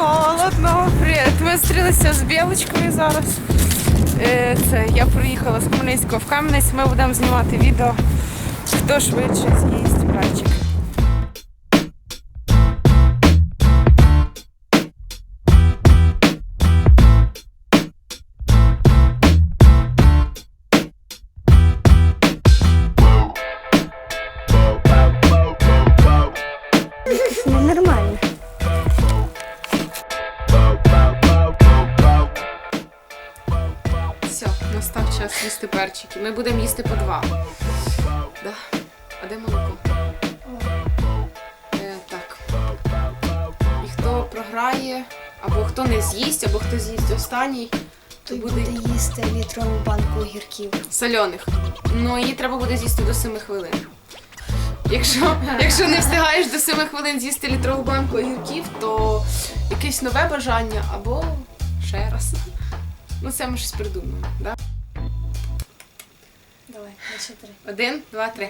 холодно. Привіт. Ми зустрілися з Білочкою зараз. Е, Це я приїхала з Хмельницького в Кам'янець. Ми будемо знімати відео. Хто швидше з'їсть братчик. Їсти перчики. Ми будемо їсти по два. Да. А де молоко? Е, так. І хто програє, або хто не з'їсть, або хто з'їсть останній, то буде буде їсти літрову банку огірків. соляних. Ну її треба буде з'їсти до 7 хвилин. Якщо, якщо не встигаєш до 7 хвилин з'їсти літрову банку огірків, то якесь нове бажання або ще раз. Ну, це ми щось придумаємо. Да? Давай, на чотири. Один, два, три.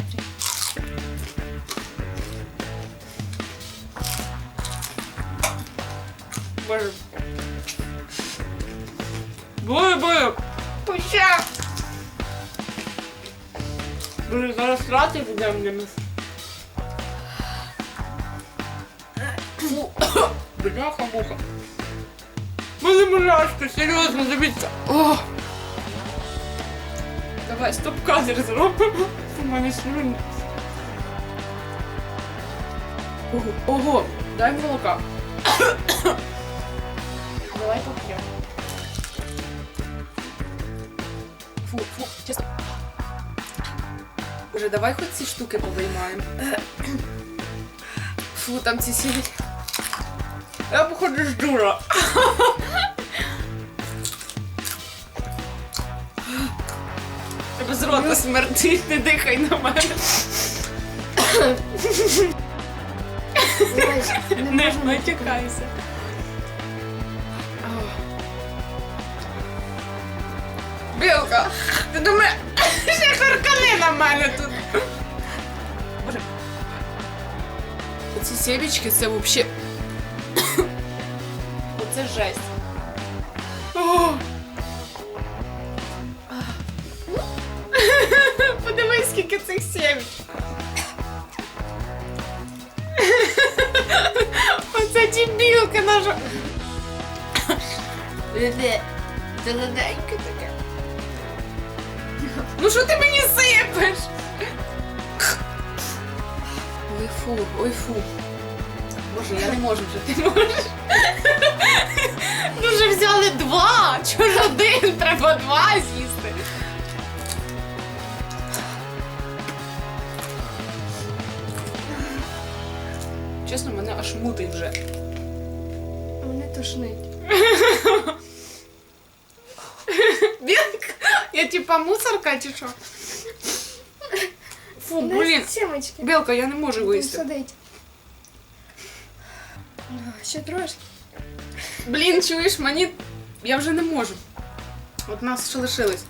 Боже. Боже, боже. Пуща. Боже, зараз срати будемо для нас. Фу. Бляха муха. Мене мурашки, серйозно, дивіться. О! Давай стоп-кадр зробимо. У мене слюні. Ого, ого, дай молока. Давай поп'ємо. Фу, фу, чесно. Уже давай хоч ці штуки повиймаємо. Фу, там ці сілі. Я походу ж дура. З рота смердить, не дихай на мене. Не матюкайся. Білка, ти думаєш, ще харкани на мене тут. Боже. Оці сєбічки це взагалі. Зелененьке таке. Ну що ти мені сипеш? Ой фу, ой фу. Боже, я не можу вже, ти можеш. Ну вже взяли два. Чого ж один? Треба два з'їсти. Чесно, мене аж мутить вже. Мене тошнить. Я типа мусорка чи що? Фу, блін. Сімочки. Білка, я не можу Будемо вийти. садити. А, Ще трошки. Блін, чуєш, мені. Я вже не можу. От нас ще лишилось.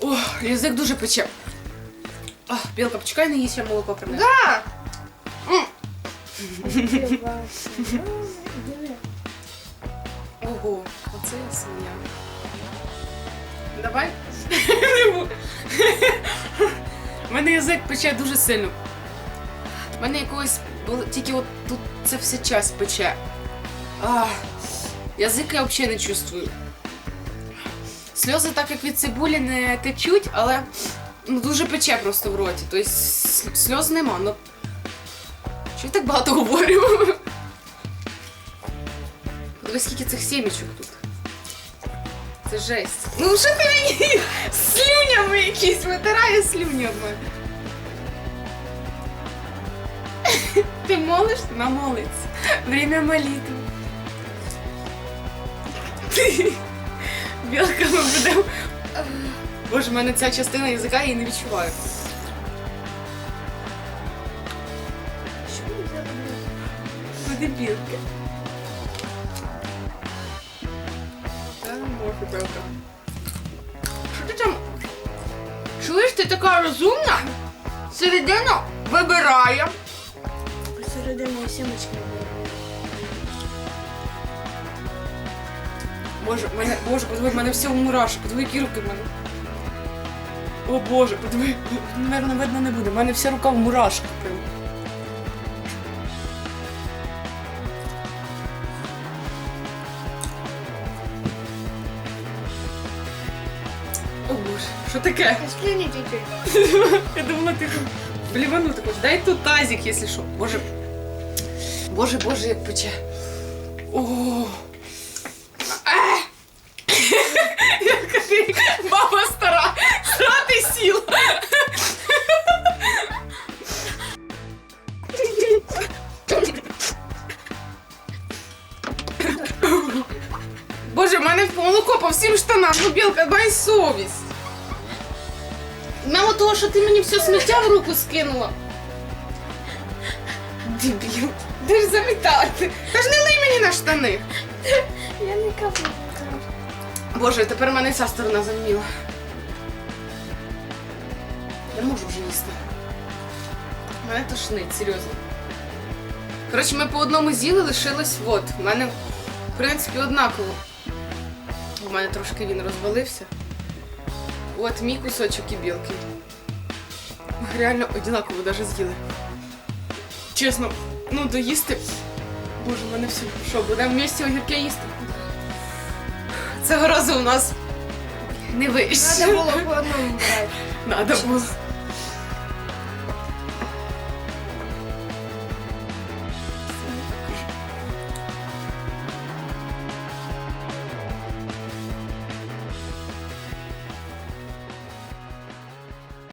О, язик дуже пече. А, Білка, почекай, не їсть, я молоко принесу. Да! М. Співався. Ну, диви. Ого, оце я свиня. Давай. У мене язик пече дуже сильно. У мене якогось було- тільки от тут це все час пече. Язик я взагалі не чувствую. Сльози так як від цибулі не течуть, але ну, дуже пече просто в роті. Тобто сльоз нема. Ну, що я так багато говорю? Дивись, скільки цих сімічок тут. Це жесть. Ну що ти мені слюнями якісь витирає слюні від мене. Ти молиш? Намолиться. Время молитви. Білка ми будемо. Боже, в мене ця частина язика я її не відчуваю. Що ми взяли? Куди Білка. Що ти там? Чуєш, ти така розумна? Середину вибирає. Посередину сімочки. Боже, мене, боже, подиви, в мене все в мурашах, подиви, які руки в мене. О боже, подиви, наверно, видно не буде. в мене вся рука в мурашках прям. боже, що таке? Розгляни чуть-чуть. Я думала, ти там бліванути хочеш. Дай тут тазик, якщо що. Боже. Боже, боже, як пече. О. А! Яка ти баба стара. Срати сіл. Боже, в мене молоко по всім штанам. Ну, білка, дай совість. Мало того, що ти мені все сміття в руку скинула. Дебіл. Де ж замітати? Та ж не лий мені на штани. Я не капну. Боже, тепер мене ця сторона заміла. Я можу вже їсти. Мене тошнить, серйозно. Коротше, ми по одному з'їли, лишилось вот. У мене, в принципі, однаково. У мене трошки він розвалився. От мій кусочок і білки. Ми реально однаково даже з'їли. Чесно, ну доїсти. Боже, в мене все. Що, будемо в місті огірки їсти? Цього разу у нас не вийшло. Надо було по одному брати. Надо було.